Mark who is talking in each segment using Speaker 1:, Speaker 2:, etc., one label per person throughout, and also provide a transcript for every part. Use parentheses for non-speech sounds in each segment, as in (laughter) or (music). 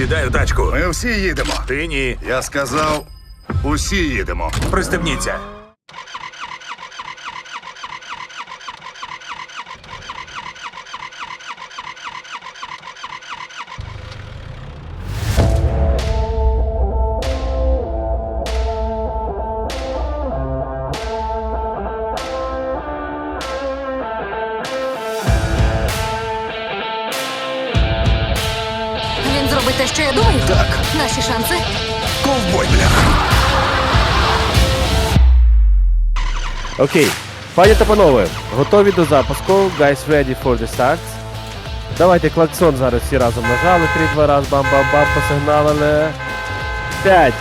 Speaker 1: Сідай в тачку.
Speaker 2: Ми всі їдемо.
Speaker 1: Ти ні.
Speaker 2: Я сказав, усі їдемо.
Speaker 1: Пристебніться.
Speaker 3: Він зробить те, що я думаю?
Speaker 2: Так.
Speaker 3: Наші шанси?
Speaker 2: Ковбой, бляха.
Speaker 4: Окей. Пані та панове, готові до запуску. Guys ready for the start. Давайте клаксон зараз всі разом нажали. 3-2 раз, бам-бам-бам, посигналили. 5,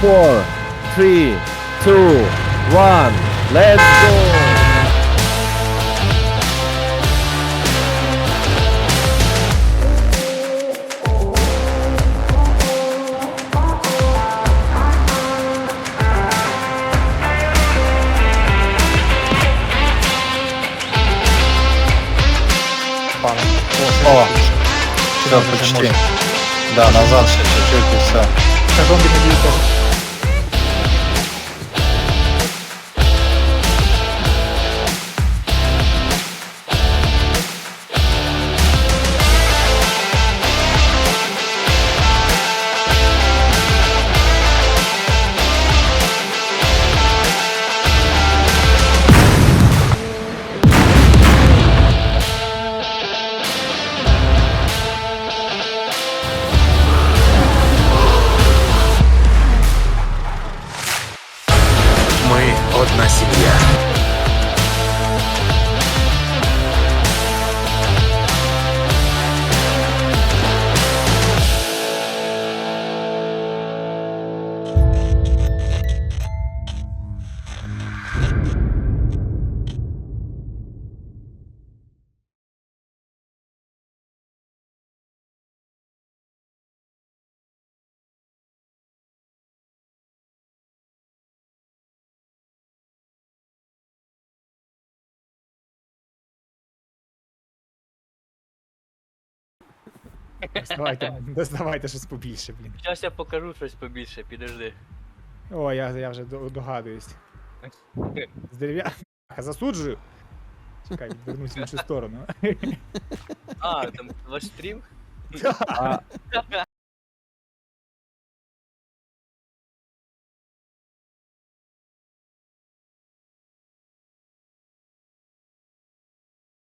Speaker 4: 4, 3, 2, 1. Let's go!
Speaker 5: О, все, почти. Да, назад все, чуть-чуть и все.
Speaker 1: Ми одна сім'я.
Speaker 6: Доставайте, (laughs) (laughs) доставайте щось побільше, блін.
Speaker 7: Зараз я покажу щось побільше, підожди.
Speaker 6: О, я, я вже до- догадуюсь. (laughs) З дерев'я... Засуджую. Чекай, відвернусь в іншу сторону.
Speaker 7: А, там ваш стрім?
Speaker 4: А,